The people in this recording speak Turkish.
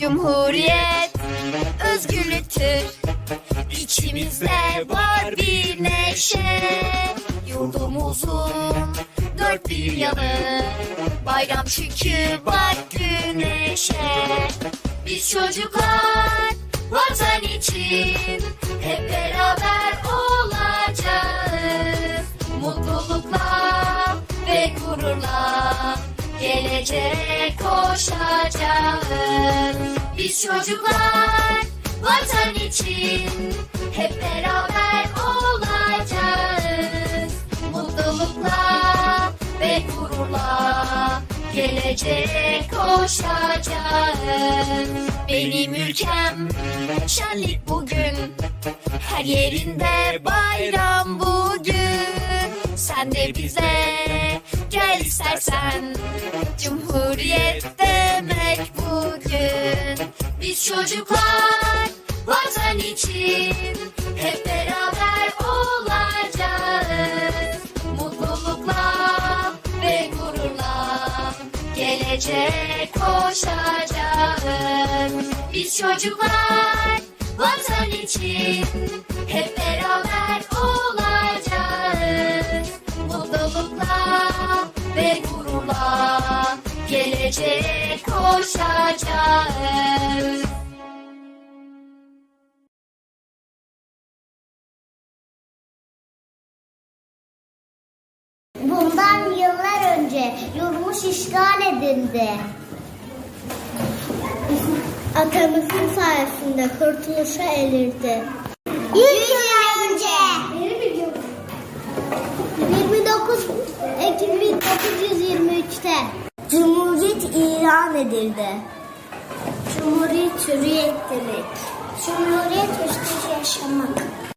Cumhuriyet özgürlüktür. İçimizde var bir neşe. Yurdumuzun dört bir yanı. Bayram çünkü bak güneşe. Biz çocuklar vatan için hep beraber olacağız. Geleceğe koşacağız. Biz çocuklar vatan için hep beraber olacağız. Mutlulukla ve gururla geleceğe koşacağız. Benim ülkem şenlik bugün. Her yerinde bayram bugün. Sen de bize gel istersen. Cumhuriyet demek bugün. Biz çocuklar vatan için hep beraber olacağız. Mutlulukla ve gururla geleceğe koşacağız. Biz çocuklar vatan için hep beraber olacağız. Geleceğe koşacağız. Bundan yıllar önce yurmuş işgal edildi. Atamızın sayesinde kurtuluşa erirdi. Yüz ilan edildi. Cumhuriyet hürriyet demek. Cumhuriyet üstü yaşamak.